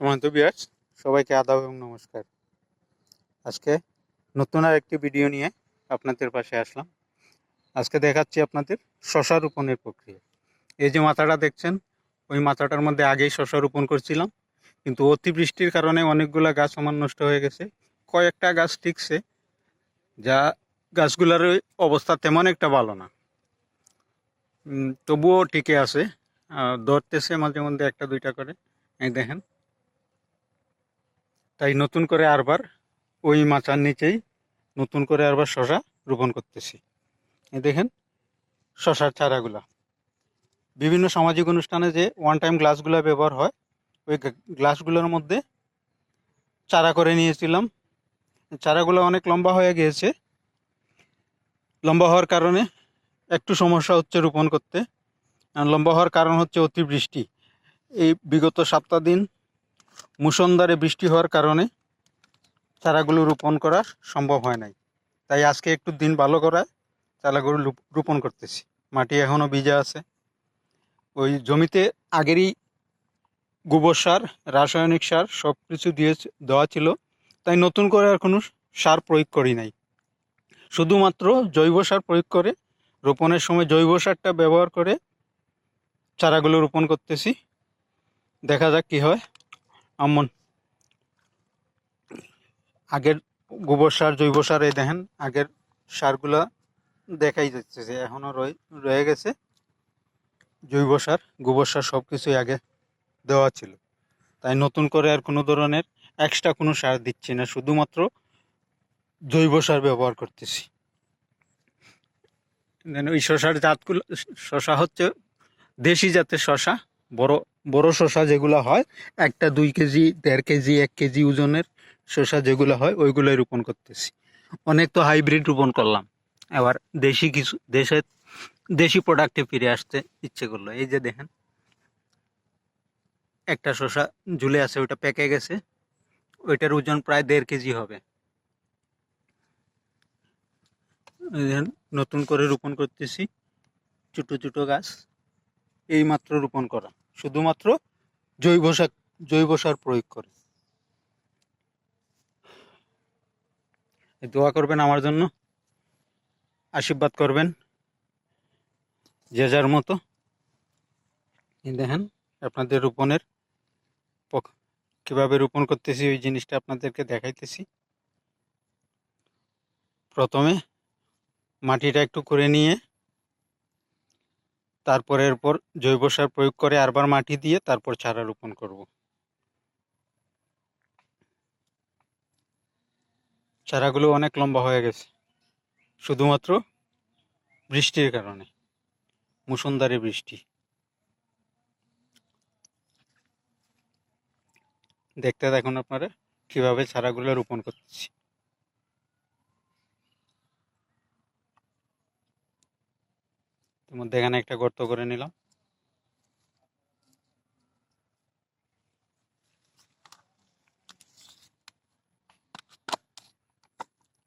সমান্ত বিয়ার্স, সবাইকে আদাব এবং নমস্কার। আজকে নতুন আর একটি ভিডিও নিয়ে আপনাদের পাশে আসলাম। আজকে দেখাচ্ছি আপনাদের শশা রোপণের প্রক্রিয়া। এই যে মাথাটা দেখছেন, ওই মাথাটার মধ্যে আগেই শশা রোপণ করছিলাম, কিন্তু অতিবৃষ্টির কারণে অনেকগুলো গাছ আমার নষ্ট হয়ে গেছে। কয়েকটা গাছ টিকছে, যা গাছগুলোর অবস্থা তেমন একটা ভালো না। তবুও টিকে আছে ধরতেছে মাঝে মধ্যে একটা দুইটা করে। দেখেন তাই নতুন করে আরবার ওই মাচার নিচেই নতুন করে আরবার শশা রোপণ করতেছি। দেখেন শশার চারাগুলা। বিভিন্ন সামাজিক অনুষ্ঠানে যে ওয়ান টাইম গ্লাসগুলো ব্যবহার হয়, ওই গ্লাসগুলোর মধ্যে চারা করে নিয়েছিলাম। চারাগুলো অনেক লম্বা হয়ে গিয়েছে। লম্বা হওয়ার কারণে একটু সমস্যা হচ্ছে রোপণ করতে। লম্বা হওয়ার কারণ হচ্ছে অতিবৃষ্টি। এই বিগত সপ্তাহ দিন মুসন্ধারে বৃষ্টি হওয়ার কারণে চারাগুলো রোপণ করা সম্ভব হয় নাই। তাই আজকে একটু দিন ভালো করায় চারাগুলো রোপ- রোপণ করতেছি। মাটি এখনও ভিজা আছে। ওই জমিতে আগেরই গোবর সার, রাসায়নিক সার সব কিছু দিয়ে দেওয়া ছিল। তাই নতুন করে আর কোনো সার প্রয়োগ করি নাই। শুধুমাত্র জৈব সার প্রয়োগ করে রোপণের সময় জৈব সারটা ব্যবহার করে চারাগুলো রোপণ করতেছি। দেখা যাক কি হয়। আমন। আগের গোবর সার, জৈব সার এই দেখেন, আগের সারগুলা দেখাই যাচ্ছে যে এখনও রয়ে গেছে। জৈব সার, গোবর সার সব কিছুই আগে দেওয়া ছিল। তাই নতুন করে আর কোনো ধরনের এক্সট্রা কোনো সার দিচ্ছি না, শুধুমাত্র জৈব সার ব্যবহার করতেছি। Then ওই শশার জাতগুলো, শশা হচ্ছে দেশি জাতের শশা, বড় বড় শশা যেগুলো হয়, একটা দুই কেজি, দেড় কেজি, এক কেজি ওজনের শসা যেগুলো হয়, ওইগুলোই রোপণ করতেছি। অনেক তো হাইব্রিড রোপণ করলাম। এবার দেশি কিছু দেশের দেশি প্রোডাক্টে ফিরে আসতে ইচ্ছে করল। এই যে দেখেন, একটা শসা ঝুলে আছে ওটা পেকে গেছে। ওইটার ওজন প্রায় দেড় কেজি হবে। নতুন করে রোপণ করতেছি। ছোটো ছোটো গাছ। এই মাত্র রোপণ করা। শুধুমাত্র জৈব সার জৈব সার প্রয়োগ করে। দোয়া করবেন আমার জন্য, আশীর্বাদ করবেন, যে যার মতো। দেখেন, আপনাদের রোপণের কীভাবে রোপণ করতেছি, ওই জিনিসটা আপনাদেরকে দেখাইতেছি। প্রথমে মাটিটা একটু করে নিয়ে তারপরে এরপর জৈব সার প্রয়োগ করে আরবার মাটি দিয়ে তারপর চারা রোপণ করব। চারাগুলো অনেক লম্বা হয়ে গেছে। শুধুমাত্র বৃষ্টির কারণে মুসুন্দারে বৃষ্টি। দেখতে দেখুন আপনারা কীভাবে চারাগুলো রোপণ করতেছি মধ্যে এখানে একটা গর্ত করে নিলাম।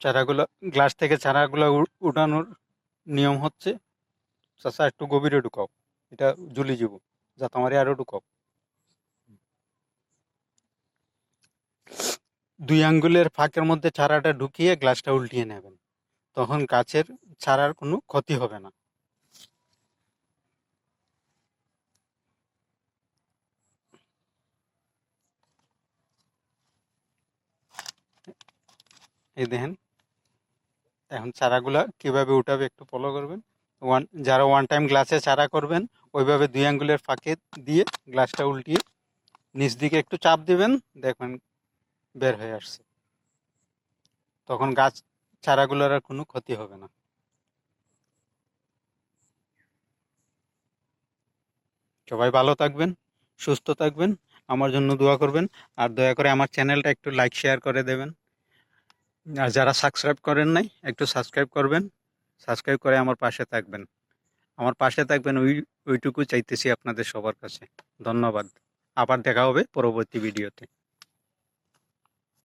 চারাগুলো, গ্লাস থেকে চারাগুলো উঠানোর নিয়ম হচ্ছে, চাষা একটু গভীরে ঢুকাও। এটা ঝুলি যাব যা তোমারই আরও ঢুকাও। দুই আঙ্গুলের ফাঁকের মধ্যে চারাটা ঢুকিয়ে গ্লাসটা উল্টিয়ে নেবেন। তখন গাছের চারার কোনো ক্ষতি হবে না। এই দেখেন, এখন চারাগুলা কীভাবে উঠাবে একটু ফলো করবেন। ওয়ান যারা ওয়ান টাইম গ্লাসে চারা করবেন, ওইভাবে দুই আঙ্গুলের ফাঁকে দিয়ে গ্লাসটা উল্টিয়ে নিচ দিকে একটু চাপ দিবেন, দেখবেন বের হয়ে আসছে। তখন গাছ, চারাগুলোর আর কোনো ক্ষতি হবে না। সবাই ভালো থাকবেন, সুস্থ থাকবেন, আমার জন্য দোয়া করবেন, আর দয়া করে আমার চ্যানেলটা একটু লাইক শেয়ার করে দেবেন। আর যারা সাবস্ক্রাইব করেন নাই, একটু সাবস্ক্রাইব করবেন। সাবস্ক্রাইব করে আমার পাশে থাকবেন। আমার পাশে থাকবেন ওই, ওইটুকু চাইতেছি আপনাদের সবার কাছে। ধন্যবাদ। আবার দেখা হবে পরবর্তী ভিডিওতে